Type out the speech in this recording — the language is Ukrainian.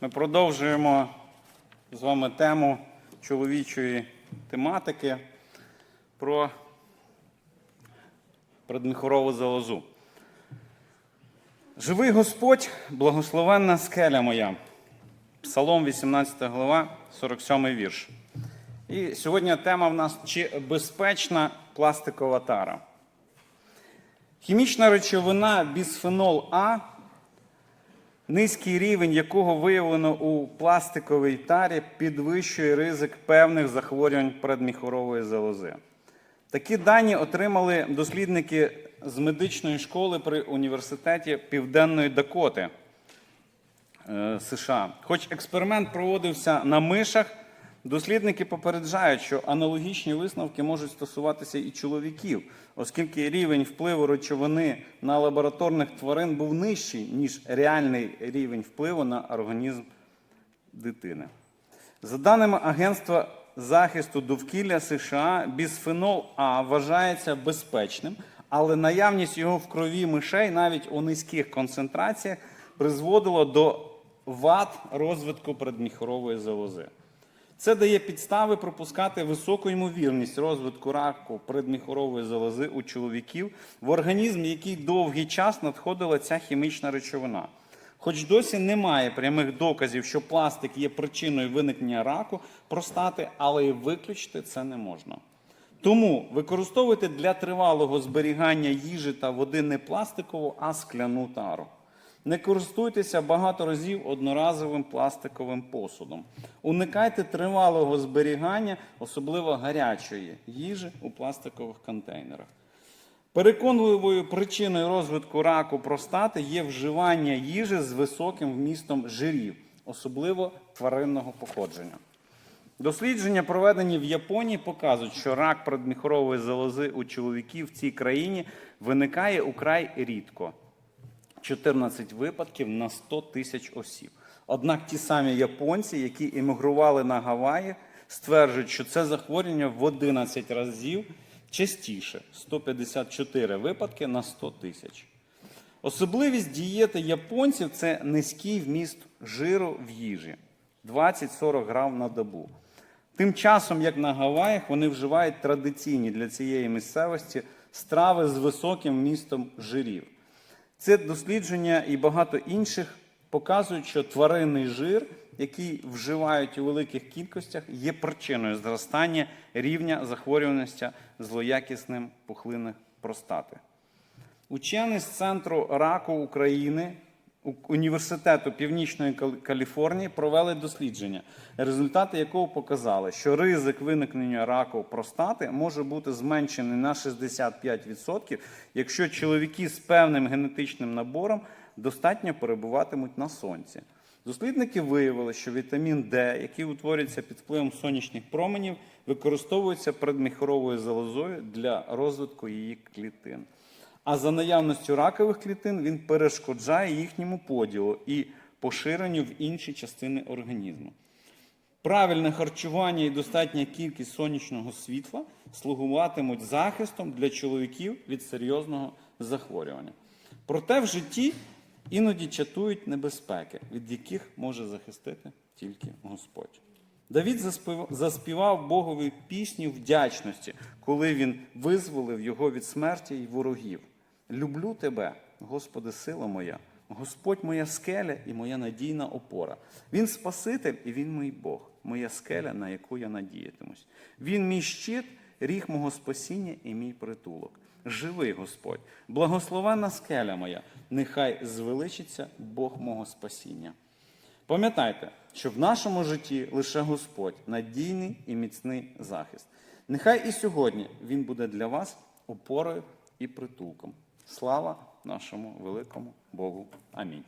Ми продовжуємо з вами тему чоловічої тематики про предміхорову залозу. Живий Господь, благословенна скеля моя. Псалом 18 глава, 47 вірш. І сьогодні тема в нас чи безпечна пластикова тара. Хімічна речовина бісфенол А, низький рівень якого виявлено у пластиковій тарі, підвищує ризик певних захворювань передміхорової залози. Такі дані отримали дослідники з медичної школи при університеті Південної Дакоти е, США. Хоч експеримент проводився на мишах, дослідники попереджають, що аналогічні висновки можуть стосуватися і чоловіків, оскільки рівень впливу речовини на лабораторних тварин був нижчий, ніж реальний рівень впливу на організм дитини. За даними Агентства захисту довкілля США, бісфенол А вважається безпечним, але наявність його в крові мишей навіть у низьких концентраціях призводило до вад розвитку предміхорової залози. Це дає підстави пропускати високу ймовірність розвитку раку предміхорової залози у чоловіків в організм, який довгий час надходила ця хімічна речовина. Хоч досі немає прямих доказів, що пластик є причиною виникнення раку простати, але і виключити це не можна. Тому використовуйте для тривалого зберігання їжі та води не пластикову, а скляну тару. Не користуйтеся багато разів одноразовим пластиковим посудом. Уникайте тривалого зберігання, особливо гарячої їжі у пластикових контейнерах. Переконливою причиною розвитку раку простати є вживання їжі з високим вмістом жирів, особливо тваринного походження. Дослідження, проведені в Японії, показують, що рак предміхорової залози у чоловіків в цій країні виникає украй рідко 14 випадків на 100 тисяч осіб. Однак ті самі японці, які емігрували на Гаваї, стверджують, що це захворювання в 11 разів частіше 154 випадки на 100 тисяч. Особливість дієти японців це низький вміст жиру в їжі 20-40 грам на добу. Тим часом, як на Гаваях, вони вживають традиційні для цієї місцевості страви з високим вмістом жирів. Це дослідження і багато інших показують, що тваринний жир, який вживають у великих кількостях, є причиною зростання рівня захворюваності злоякісним пухлинних простати. Учені з Центру раку України Університету Північної Каліфорнії провели дослідження, результати якого показали, що ризик виникнення раку простати може бути зменшений на 65%, якщо чоловіки з певним генетичним набором достатньо перебуватимуть на сонці. Дослідники виявили, що вітамін Д, який утворюється під впливом сонячних променів, використовується предміхоровою залозою для розвитку її клітин. А за наявністю ракових клітин він перешкоджає їхньому поділу і поширенню в інші частини організму. Правильне харчування і достатня кількість сонячного світла слугуватимуть захистом для чоловіків від серйозного захворювання. Проте в житті іноді чатують небезпеки, від яких може захистити тільки Господь. Давід заспівав Богові пісню вдячності, коли він визволив його від смерті й ворогів. Люблю тебе, Господи, сила моя, Господь моя скеля і моя надійна опора. Він Спаситель і Він мій Бог, моя скеля, на яку я надіятимусь. Він мій щит, ріг мого спасіння і мій притулок. Живий Господь, благословенна скеля моя, нехай звеличиться Бог мого спасіння. Пам'ятайте, що в нашому житті лише Господь надійний і міцний захист. Нехай і сьогодні Він буде для вас опорою і притулком. Слава нашому великому Богу. Амінь.